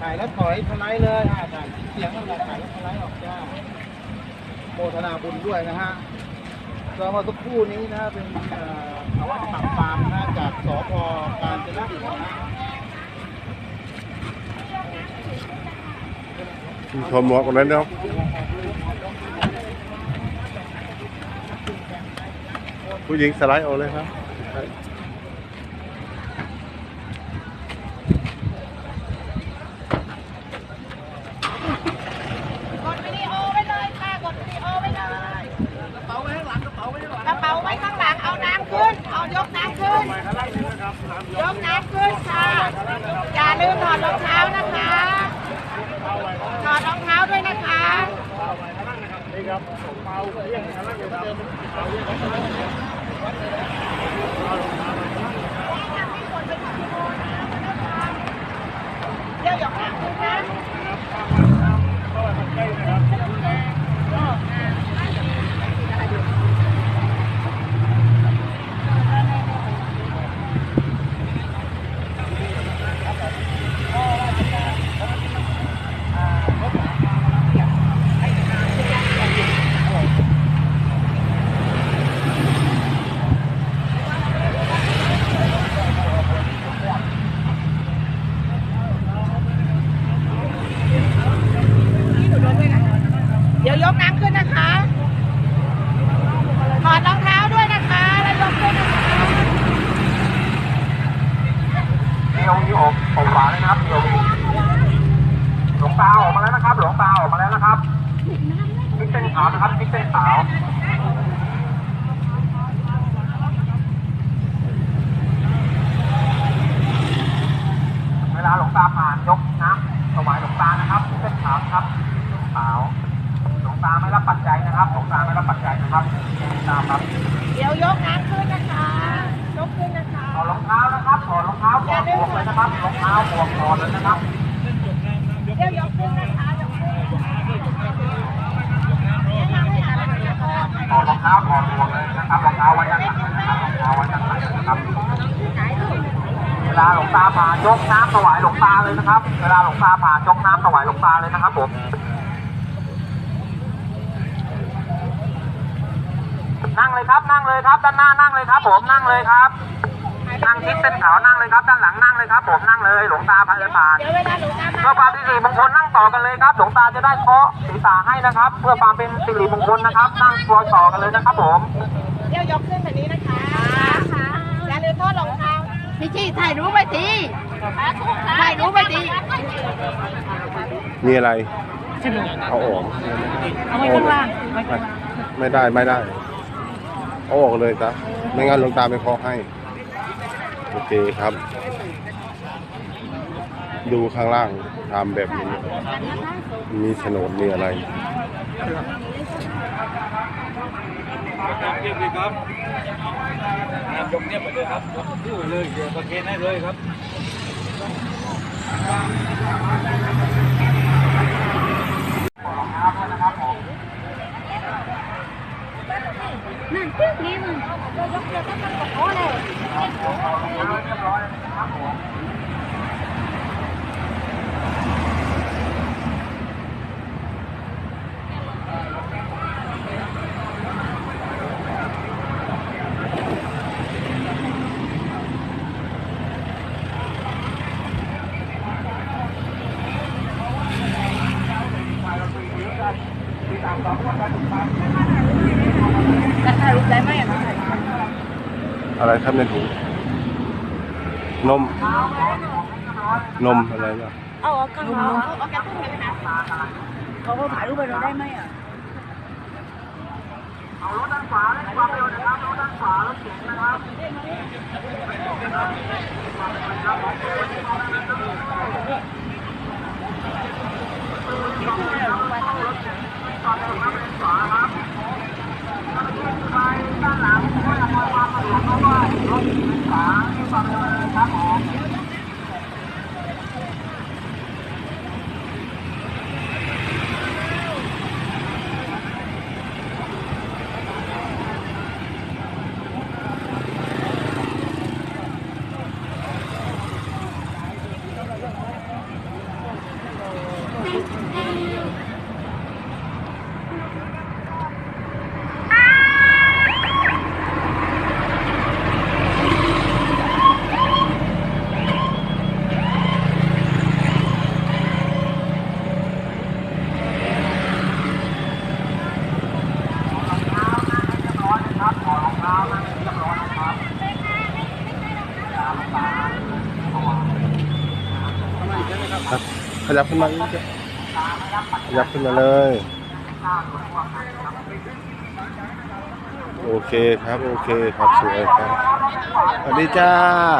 ถ่ายแล้วถอยทนายเลยอ่าถ่ายเสียงนั่นแหละถ่ายแล้วทนายออกจ้าโมทนาบุญด้วยนะฮะ เรามาสักครู่นี้นะเป็นเอ่ออาวัตปักฟาร์มนะจากสพการจนบุรีนะชมหมวกคนนั้นเนาะผู้หญิงสไลด์ออกเลยครับ กดวิดีโอไว้เลยค่ะกดวิดีโอไว้เลย กระเป๋าไว้ข้างหลังกระเป๋าไว้ข้างหลัง กระเป๋าไว้ข้างหลังเอาน้ำขึ้น เอายกน้ำขึ้น ยกน้ำขึ้นค่ะ อย่าลืมถอ ดรองเท้านะคะถอดรองเท้าด้วยนะคะนี่ครับเปาเรียกเดี๋ยวเจอมันเปาเรียกง เดี๋ยวยกน้ำขึ้นนะ เดี๋ยวยกน้ำขึ้นนะคะ ถอดรองเท้าด้วยนะคะ แล้วยกขึ้นนะคะ เออกอกขวาเลยนะครับเอวหลวงตาออกมาแล้วนะครับ หลวงตาออกมาแล้วนะครับติ๊กเส้นขาวนะครับติ๊กเส้นขาวเวลาหลวงตาผ่านยกน้ำถวายหลวงตานะครับเส้นขาวครับเส้นขาวหลวงตาไม่รับปัจจัยนะครับหลวงตาไม่รับปัจจัยนะครับหลวงตาครับ เดี๋ยวยกน้ำขึ้นนะคะ ยกขึ้นนะคะ ถอดรองเท้านะครับถอดรองเท้าถอดหมวกเลยนะครับรองเท้าหมวกถอดเลยนะครับเดี๋ยวยกขึ้นนะคะยกขึ้นแนะนำให้อ่านหนังสือก่อนถอดรองเท้าถอดหมวกเลยนะครับรองเท้าไว้ด้านหลังนะครับรองเท้าไว้ด้านหลังนะครับเวลาหลวงตาผ่ายกน้ำถวายหลวงตาเลยนะครับ เวลาหลวงตาผ่ายกน้ำถวายหลวงตาเลยนะครับผมนั่งเลยครับนั่งเลยครับด้านหน้านั่งเลยครับ ผมนั่งเลยครับ นั่งทิศเส้นขาวนั่งเลยครับ ด้านหลังนั่งเลยครับ ผมนั่งเลยหลวงตาผ่านเลยผ่านเดี๋ยวเวลาหลวงตาเพื่อความเป็นสิริมงคลนั่งต่อกันเลยครับหลวงตาจะได้เคาะศีรษะให้นะครับ เพื่อความเป็นสิริมงคลนะครับ นั่งตัวต่อกันเลยนะครับผมเดี๋ยวยกขึ้นแบบนี้นะคะค่ะอย่าลืมทอดรองเท้าพี่จี้ถ่ายรูปไปทีถ่ายรูปไปดิมีอะไรเอาออกเอาไว้ข้างล่างไม่ไม่ได้ไม่ได้เอาออกเลยครับเไม่งั้นหลวงตาไม่เคาะให้ โอเคครับ ดูข้างล่างทำแบบนี้ มีโฉนดมีอะไรเรียบเลยครับยกเงียบไปเลยครับยกเลยเดี๋ยวประเคนให้เลยครับ นั่นตึ้งนี้มึงยกเดียวก็ต้ องกระโดดเลยอะไรครับในถุงนม นมอะไรเนี่ยเอาเอากระเป๋าเอาแกตุ้งไปนะเขาก็ถ่ายรูปไปเราได้ไหมอ่ะครับ ยับขึ้นมาอีกขยับขึ้นมาเลย โอเคครับ โอเคครับสวยครับสวัสดีจ้า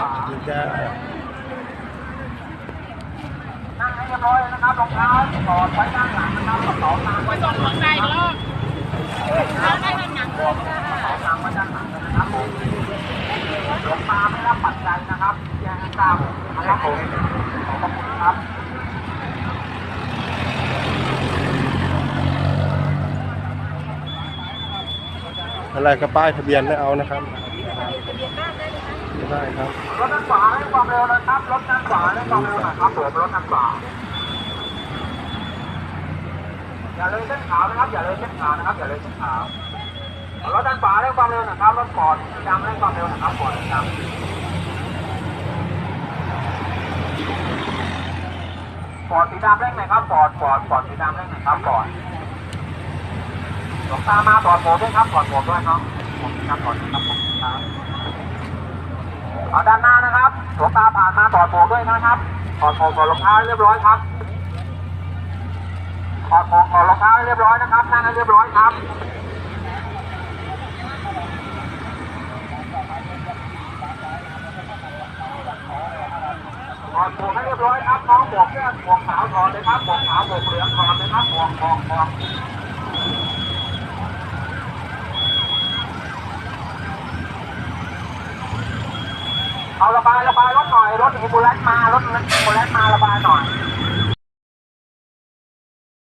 สวัสดีจ้าไปส่งของใดเนาะเราได้ทำหนังเลย อะไรก็ป้ายทะเบียนไม่เอานะครับไม่ได้ครับรถด้านขวาให้ความเร็วนะครับรถด้านขวาให้ความเร็วหน่อยครับผมรถด้านขวาอย่าเลยเส้นขาวนะครับอย่าเลยเส้นขาวนะครับอย่าเลยเส้นขาวรถด้านขวาให้ความเร็วนะครับรถฟอร์ดสีดำให้ความเร็วนะครับฟอร์ดสีดำฟอร์ดสีดำเร่งหน่อยครับฟอร์ดฟอร์ดฟอร์ดสีดำเร่งหน่อยครับฟอร์ด หลวงตามาถอดโหมวกด้วยครับถอดโหมวกด้วยเนาะผมครับถอดครับผมครับเอาด้านหน้านะครับหลวงตาผ่านมาถอดหมวกด้วยนะครับถอดหมวกถอดรองเท้าเรียบร้อยครับถอดหมวกถอดรองเท้าเรียบร้อยนะครับนั่งให้เรียบร้อยครับถอดหมวกให้เรียบร้อยครับน้องหมวกเสื้อหมวกขาวถอดเลยครับหมวกขาวหมวกเหลืองถอดเลยครับหมวกหมวกหมวก เอาระบายระบายรถหน่อย รถอีบูเลตมารถอีบูเลตมาระบายหน่อย